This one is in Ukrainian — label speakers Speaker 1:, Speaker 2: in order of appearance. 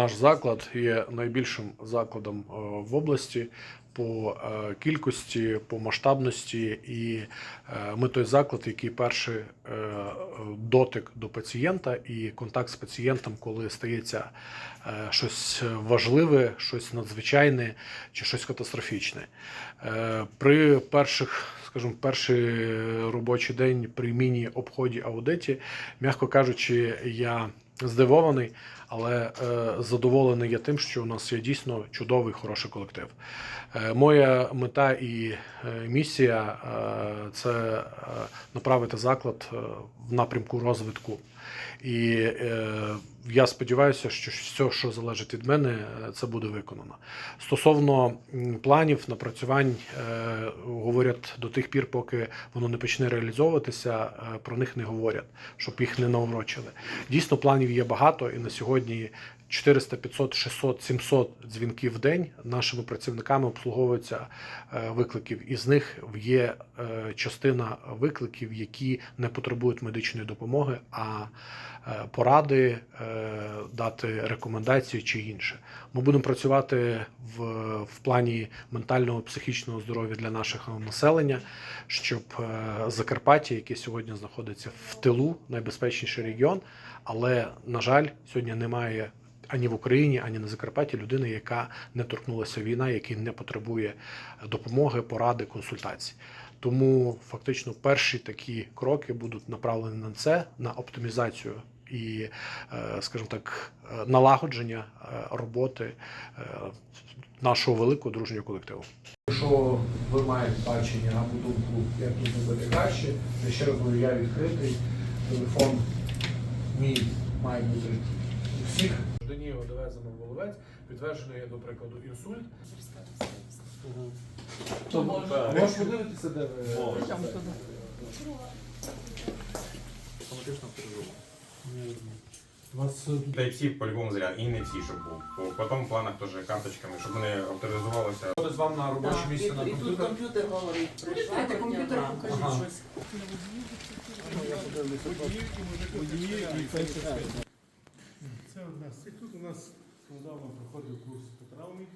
Speaker 1: Наш заклад є найбільшим закладом е, в області по е, кількості, по масштабності, і е, ми той заклад, який перший дотик до пацієнта і контакт з пацієнтом, коли стається щось важливе, щось надзвичайне чи щось катастрофічне. При перших, скажімо, перший робочий день при міні-обході аудиті, м'яко кажучи, я здивований, але е, задоволений я тим, що у нас є дійсно чудовий, хороший колектив. Е, моя мета і е, місія е, це е, направити заклад е, в напрямку розвитку. І е, я сподіваюся, що все, що залежить від мене, це буде виконано. Стосовно планів, напрацювань, е, говорять до тих пір, поки воно не почне реалізовуватися, е, про них не говорять, щоб їх не наурочили. Дійсно, планів є багато, і на сьогодні 400, 500, 600, 700 дзвінків в день нашими працівниками обслуговуються е, викликів. Із них є е, частина викликів, які не потребують медичної допомоги, а е, поради, е, дати рекомендації чи інше. Ми будемо працювати в, в плані ментального психічного здоров'я для нашого населення, щоб е, Закарпаття, яке сьогодні знаходиться в тилу, найбезпечніший регіон, але на жаль, сьогодні немає. Ані в Україні, ані на Закарпатті людини, яка не торкнулася війна, який не потребує допомоги, поради, консультацій. Тому фактично перші такі кроки будуть направлені на це, на оптимізацію і, е, скажімо так, налагодження е, роботи е, нашого великого дружнього колективу. Якщо ви маєте бачення або думку, як тут зробити краще, я ще раз говорю, я відкритий. Телефон мій має бути у всіх. Данієва довезено в Воловець, підтверджений, до прикладу, інсульт. То можеш подивитися, де ви автоматично. Вас е,
Speaker 2: Та й всі по-любому зря, і не всі, щоб був. По- Потім в планах теж карточками, щоб вони авторизувалися.
Speaker 1: приходить з вам на робоче
Speaker 3: Так,
Speaker 1: місце на
Speaker 3: і, і тут
Speaker 1: комп'ютер.
Speaker 3: комп'ютер говорить. прийшла
Speaker 4: комп'ютер, покажіть
Speaker 1: Ага.
Speaker 4: щось.
Speaker 5: Це у нас. І тут у нас недавно проходив курс по травмі.